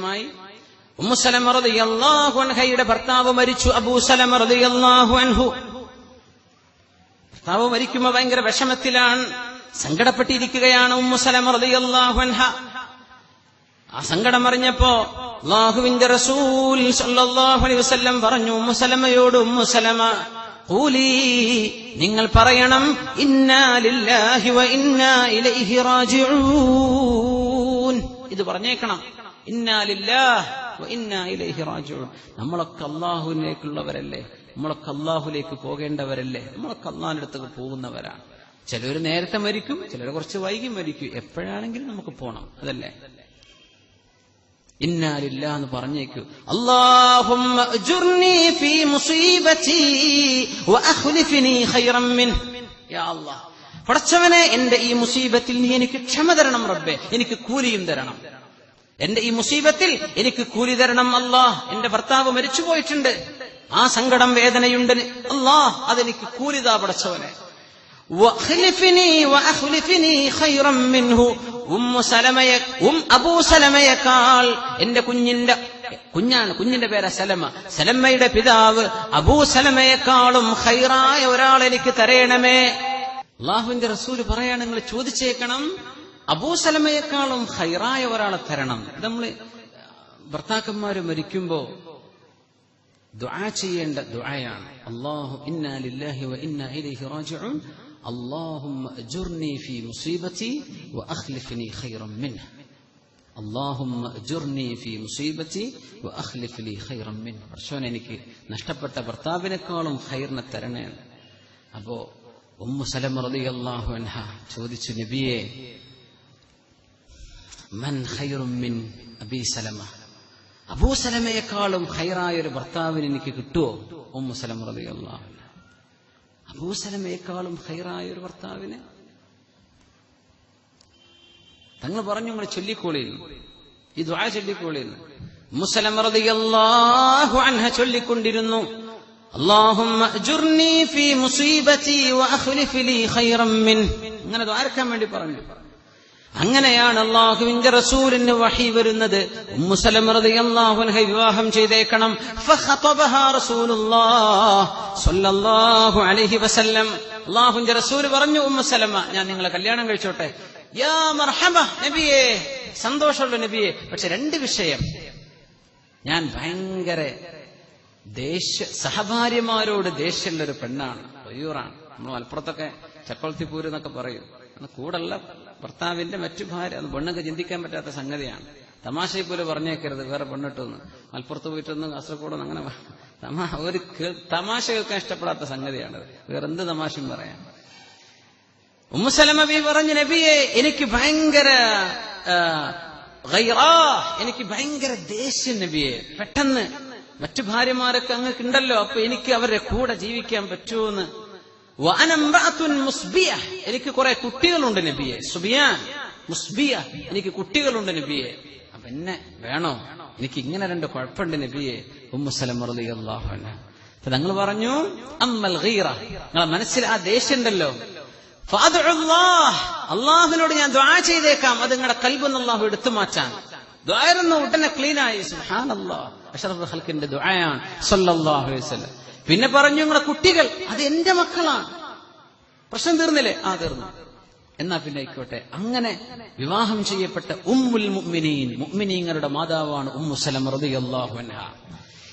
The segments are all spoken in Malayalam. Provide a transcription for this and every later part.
വിഷയമായി ഉമ്മുസലമ റളിയല്ലാഹു അൻഹയുടെ ഭർത്താവ് മരിച്ചു അബൂസലമ റളിയല്ലാഹു അൻഹു. ഭർത്താവ് മരിക്കുമ്പോ ഭയങ്കര വിഷമത്തിലാണ് സങ്കടപ്പെട്ടിരിക്കുകയാണ് ഉമ്മുസലമ റളിയല്ലാഹു അൻഹ. ആ സങ്കടം അറിഞ്ഞപ്പോ അള്ളാഹുവിന്റെ റസൂൽ അലൈഹി വസല്ലം പറഞ്ഞു ഉമ്മുസലമയോട് ഉമ്മുസലമ ഖൂലി നിങ്ങൾ പറയണം ഇന്നാ ലില്ലാഹി വ ഇന്നാ ഇലൈഹി റാജിഊൻ. ഇത് പറഞ്ഞേക്കണം. നമ്മളൊക്കെ അള്ളാഹുവിലേക്കുള്ളവരല്ലേ നമ്മളൊക്കെ അള്ളാഹുലേക്ക് പോകേണ്ടവരല്ലേ? നമ്മളൊക്കെ അള്ളാഹിന്റെ അടുത്തേക്ക് പോകുന്നവരാണ്. ചിലർ നേരത്തെ മരിക്കും ചിലർ കുറച്ച് വൈകി മരിക്കും. എപ്പോഴാണെങ്കിലും നമുക്ക് പോണം അതല്ലേ? ഇന്നാലില്ല എന്ന് പറഞ്ഞേക്കൂ. പടച്ചവനെ എന്റെ ഈ മുസീബത്തിൽ നീ എനിക്ക് ക്ഷമ തരണം റബ്ബെ. എനിക്ക് കൂലിയും തരണം. എന്റെ ഈ മുസീബത്തിൽ എനിക്ക് കൂലി തരണം അല്ലാഹ് എന്റെ ഭർത്താവ് മരിച്ചു പോയിട്ടുണ്ട്. ആ സങ്കടം വേദനയുണ്ട്. അല്ലാഹ് അതെനിക്ക് കൂലിതാ പടച്ചവനെ. എന്റെ കുഞ്ഞിന്റെ കുഞ്ഞാണ് കുഞ്ഞിന്റെ പേര് സലമ. സലമ്മയുടെ പിതാവ് അബൂ സലമയെക്കാളും ഖൈറായ ഒരാൾ എനിക്ക് തരയണമേ അള്ളാഹുവിന്റെ റസൂൽ പറയാണ് നിങ്ങൾ ചോദിച്ചേക്കണം. അബൂ സലമയെക്കാളും ഖൈറായ ഒരാളെ തരണം ഇത് നമ്മള് ഭർത്താക്കന്മാര് മരിക്കുമ്പോ ദുആ ചെയ്യേണ്ട ദുആയാണ് അല്ലാഹു ഇന്നാ ലില്ലാഹി വ ഇന്നാ ഇലൈഹി റാജിഊൻ اللهم اجرني في مصيبتي واخلفني خيرا منها اللهم اجرني في مصيبتي واخلف لي خيرا منه പടച്ചോനെ എനിക്ക് നഷ്ടപ്പെട്ട ഭർത്താവിനേക്കാളും ഖൈറിനെ തരണേ അപ്പോ ഉമ്മു സലമ റളിയല്ലാഹു അൻഹ ചോദിച്ചു നബിയെ മൻ ഖൈറും മിൻ അബി സലമ അബൂ സലമയെക്കാളും ഖൈറായ ഒരു ഭർത്താവിന് എനിക്ക് കിട്ടുമോ ഉമ്മു സലമ റളിയല്ലാഹു അൻഹ അബൂസലമയെക്കാളും ഹൈറായ ഒരു ഭർത്താവിന് തങ്ങൾ പറഞ്ഞു നിങ്ങൾ ചൊല്ലിക്കോളിയിരുന്നു ഈ ദ്വാ ചൊല്ലിക്കോളിയിരുന്നു മുസലമ റളിയല്ലാഹു അൻഹ ചൊല്ലിക്കൊണ്ടിരുന്നു اللهم اجرني في مصيبتي واخلف لي خيرا منه അങ്ങനെ ദ്വാരക്കാൻ വേണ്ടി പറഞ്ഞു അങ്ങനെയാണ് അള്ളാഹുവിന്റെ റസൂലിന് വഹി വരുന്നത്. വിവാഹം ചെയ്തേക്കണം. അലൈഹി വസല്ലം. റസൂൽ പറഞ്ഞു ഉമ്മുസലമ ഞാൻ നിങ്ങളെ കല്യാണം കഴിച്ചോട്ടെ. യാ നബിയേ. സന്തോഷമുള്ള നബിയെ. പക്ഷെ രണ്ട് വിഷയം. ഞാൻ ഭയങ്കര ദേഷ്യ സഹഭാര്യമാരോട് ദേഷ്യമുള്ള ഒരു പെണ്ണാണ്. ഒയ്യൂറാണ് നമ്മൾ മലപ്പുറത്തൊക്കെ ചക്കോളത്തിപ്പൂര് എന്നൊക്കെ പറയും. കൂടല്ല. ഭർത്താവിന്റെ മറ്റു ഭാര്യ അത് പെണ്ണൊക്കെ ചിന്തിക്കാൻ പറ്റാത്ത സംഗതിയാണ്. തമാശയെ പോലെ പറഞ്ഞേക്കരുത് വേറെ പെണ്ണിട്ടൊന്ന്. മലപ്പുറത്ത് പോയിട്ടൊന്ന് കാസർഗോഡൊന്നും അങ്ങനെ തമാ ഒരു തമാശ കേൾക്കാൻ ഇഷ്ടപ്പെടാത്ത സംഗതിയാണത് വേറെ എന്ത് തമാശയും പറയാം ഉമ്മസലമബി പറഞ്ഞു നബിയെ എനിക്ക് ഭയങ്കര എനിക്ക് ഭയങ്കര ദേഷ്യം നബിയെ. പെട്ടെന്ന് മറ്റു ഭാര്യമാരൊക്കെ അങ്ങക്ക് ഉണ്ടല്ലോ അപ്പൊ എനിക്ക് അവരുടെ കൂടെ ജീവിക്കാൻ പറ്റുമെന്ന് വഅനംറഅത്തുൻ എനിക്ക് കുറെ കുട്ടികളുണ്ട് നബിയെ. സുബിയാൻ മുസ്ബിയ. എനിക്ക് കുട്ടികളുണ്ട് നബിയെ. അപ്പൊ എന്നെ വേണോ? എനിക്ക് ഇങ്ങനെ രണ്ട് കുഴപ്പമുണ്ട് നബിയെ. ഉമ്മുസലം ഞങ്ങൾ പറഞ്ഞു അമ്മൽ നിങ്ങളെ മനസ്സിൽ ആ ദേഷ്യം ഉണ്ടല്ലോ അള്ളാഹുവിനോട് ഞാൻ ദ്വാ ചെയ്തേക്കാം. അത് നിങ്ങളുടെ കൽബെന്ന് അള്ളാഹു എടുത്തു മാറ്റാൻ. ദ്വാരുന്ന ഉടനെ ക്ലീനായി സുഹാൻ അള്ളാഹ് അഷറഫ് സല്ലല്ലാഹു അലൈഹി വസല്ലം. പിന്നെ പറഞ്ഞു നിങ്ങളുടെ കുട്ടികൾ അത് എന്റെ മക്കളാണ്. പ്രശ്നം തീർന്നില്ലേ? ആ തീർന്നു. എന്നാ പിന്നെ ആയിക്കോട്ടെ. അങ്ങനെ വിവാഹം ചെയ്യപ്പെട്ട ഉമ്മുൽ മുഅ്മിനീൻ മുഅ്മിനീങ്ങളുടെ മാതാവാണ് ഉമ്മു സലമ റളിയല്ലാഹു അൻഹ.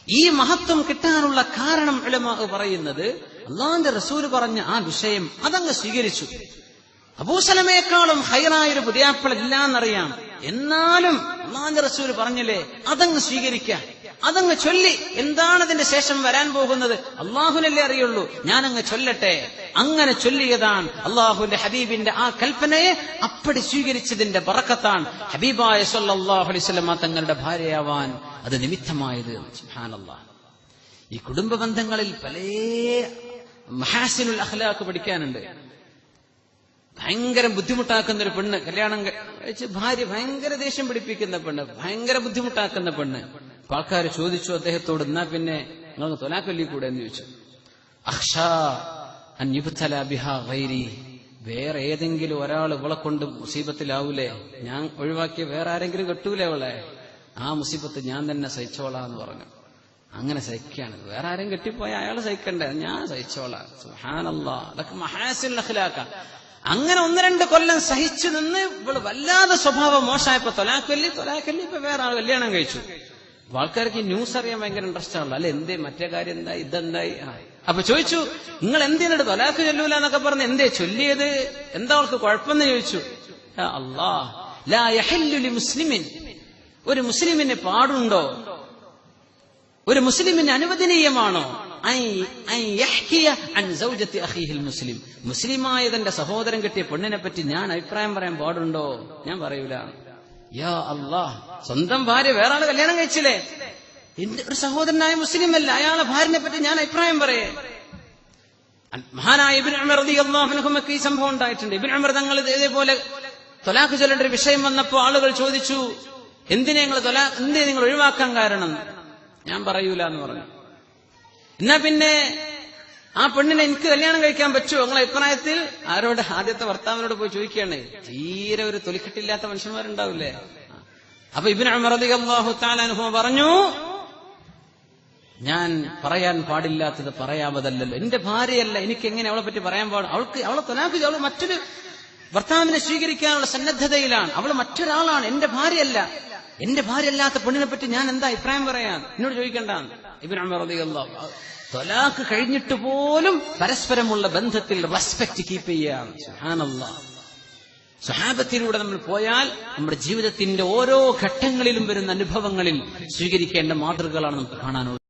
ഈ മഹത്വം കിട്ടാനുള്ള കാരണം ഉലമാഹ് പറയുന്നത് അള്ളാന്റെ റസൂൽ പറഞ്ഞ ആ വിഷയം അതങ്ങ് സ്വീകരിച്ചു. അബൂസലമേക്കാളും ഹൈറായ ഒരു പുതിയാപ്പിള ഇല്ലാന്നറിയാം. എന്നാലും അള്ളാന്റെ റസൂൽ പറഞ്ഞില്ലേ? അതങ്ങ് സ്വീകരിക്കാം. അതങ്ങ് ചൊല്ലി. എന്താണ് അതിന്റെ ശേഷം വരാൻ പോകുന്നത്? അള്ളാഹുനല്ലേ അറിയുള്ളൂ. ഞാൻ ഞാനങ്ങ് ചൊല്ലട്ടെ. അങ്ങനെ ചൊല്ലിയതാണ് അള്ളാഹുന്റെ ഹബീബിന്റെ ആ കൽപ്പനയെ അപ്പടി സ്വീകരിച്ചതിന്റെ പറക്കത്താണ് ഹബീബായ വസല്ലമ തങ്ങളുടെ ഭാര്യയാവാൻ അത് നിമിത്തമായത്. ഈ കുടുംബ ബന്ധങ്ങളിൽ പല മഹാസിനുൽ അഖ്ലാഖ് പഠിക്കാനുണ്ട്. ഭയങ്കര ബുദ്ധിമുട്ടാക്കുന്ന ഒരു പെണ്ണ്. കല്യാണം കഴിച്ച് ഭാര്യ ഭയങ്കര ദേഷ്യം പിടിപ്പിക്കുന്ന പെണ്ണ്. ഭയങ്കര ബുദ്ധിമുട്ടാക്കുന്ന പെണ്ണ്. അപ്പൊ ആൾക്കാർ ചോദിച്ചു അദ്ദേഹത്തോട് എന്നാ പിന്നെ നിങ്ങൾക്ക് തൊലാക്കൊല്ലിക്കൂടെ എന്ന് ചോദിച്ചു. ഗൈരി. വേറെ ഏതെങ്കിലും ഒരാൾ ഇവളെ കൊണ്ട് മുസീബത്തിലാവൂലേ? ഞാൻ ഒഴിവാക്കിയ വേറെ ആരെങ്കിലും കെട്ടൂലേ അവളെ? ആ മുസീബത്ത് ഞാൻ തന്നെ സഹിച്ചോളാം എന്ന് പറഞ്ഞു. അങ്ങനെ സഹിക്കാണ്. വേറെ ആരും കെട്ടിപ്പോയ അയാൾ സഹിക്കണ്ടേ? ഞാൻ സഹിച്ചോളാം. അങ്ങനെ ഒന്ന് രണ്ട് കൊല്ലം സഹിച്ചു നിന്ന് ഇവൾ വല്ലാതെ സ്വഭാവം മോശമായപ്പോ തൊലാക്കല്ലി തൊലാക്കല്ലി ഇപ്പൊ വേറെ ആൾ കല്യാണം കഴിച്ചു. അപ്പൊ ആൾക്കാർക്ക് ന്യൂസ് അറിയാൻ ഭയങ്കര ഇൻട്രസ്റ്റ് ആണല്ലോ. അല്ലെ എന്തേ മറ്റേ കാര്യം എന്തായി ഇതെന്തായി. അപ്പൊ ചോദിച്ചു നിങ്ങൾ എന്തിനാണ് തൊലാക്ക് ചൊല്ലൂല എന്നൊക്കെ പറഞ്ഞ് എന്തേ ചൊല്ലിയത്? എന്താ അവൾക്ക് കുഴപ്പമെന്ന് ചോദിച്ചു? അള്ളാഹല്ലുലി മുസ്ലിമിൻ. ഒരു മുസ്ലിമിന് പാടുണ്ടോ? ഒരു മുസ്ലിമിന് അനുവദനീയമാണോ? മുസ്ലിമായ തന്റെ സഹോദരൻ കിട്ടിയ പെണ്ണിനെ പറ്റി ഞാൻ അഭിപ്രായം പറയാൻ പാടുണ്ടോ? ഞാൻ പറയൂല. യാ അള്ളാഹ് സ്വന്തം ഭാര്യ വേറെ ആൾ കല്യാണം കഴിച്ചില്ലേ? എന്റെ ഒരു സഹോദരനായ മുസ്ലിം അല്ല അയാളെ ഭാര്യനെ പറ്റി ഞാൻ അഭിപ്രായം പറയേ. മഹാനായ ഇബിൻ ഈ സംഭവം ഉണ്ടായിട്ടുണ്ട്. ഇബിൻ അമർ തങ്ങൾ ഇതേപോലെ തൊലാഖ് ചൊല്ലേണ്ട ഒരു വിഷയം വന്നപ്പോ ആളുകൾ ചോദിച്ചു എന്തിനെ നിങ്ങൾ എന്തിനെ നിങ്ങൾ ഒഴിവാക്കാൻ കാരണം? ഞാൻ പറയൂല എന്ന് പറഞ്ഞു. എന്നാ പിന്നെ ആ പെണ്ണിനെ എനിക്ക് കല്യാണം കഴിക്കാൻ പറ്റുമോ? നിങ്ങളെ അഭിപ്രായത്തിൽ? ആരോട്? ആദ്യത്തെ ഭർത്താവിനോട് പോയി ചോദിക്കുകയാണ്. തീരെ ഒരു തൊലിക്കെട്ടില്ലാത്ത മനുഷ്യന്മാരുണ്ടാവില്ലേ? അപ്പൊ ഇബിൻ അമർ അള്ളാഹു താലാനുഭവം പറഞ്ഞു ഞാൻ പറയാൻ പാടില്ലാത്തത് പറയാമതല്ലല്ലോ. എന്റെ ഭാര്യയല്ല എനിക്ക് എങ്ങനെ അവളെ പറ്റി പറയാൻ പാടും? അവൾക്ക് അവളെ തൊലാക്ക് അവൾ മറ്റൊരു ഭർത്താവിനെ സ്വീകരിക്കാനുള്ള സന്നദ്ധതയിലാണ്. അവൾ മറ്റൊരാളാണ് എന്റെ ഭാര്യയല്ല. എന്റെ ഭാര്യ അല്ലാത്ത പെണ്ണിനെ പറ്റി ഞാൻ എന്താ അഭിപ്രായം പറയാൻ? എന്നോട് ചോദിക്കണ്ട ഇബിൻ റളിയല്ലാഹു തൊലാക്ക് കഴിഞ്ഞിട്ട് പോലും പരസ്പരമുള്ള ബന്ധത്തിൽ റെസ്പെക്ട് കീപ്പ് ചെയ്യാണ് സുബ്ഹാനല്ലാഹ് സ്വഹാബത്തിലൂടെ നമ്മൾ പോയാൽ നമ്മുടെ ജീവിതത്തിന്റെ ഓരോ ഘട്ടങ്ങളിലും വരുന്ന അനുഭവങ്ങളിൽ സ്വീകരിക്കേണ്ട മാതൃകകളാണ് നമുക്ക് കാണാനുള്ളത്.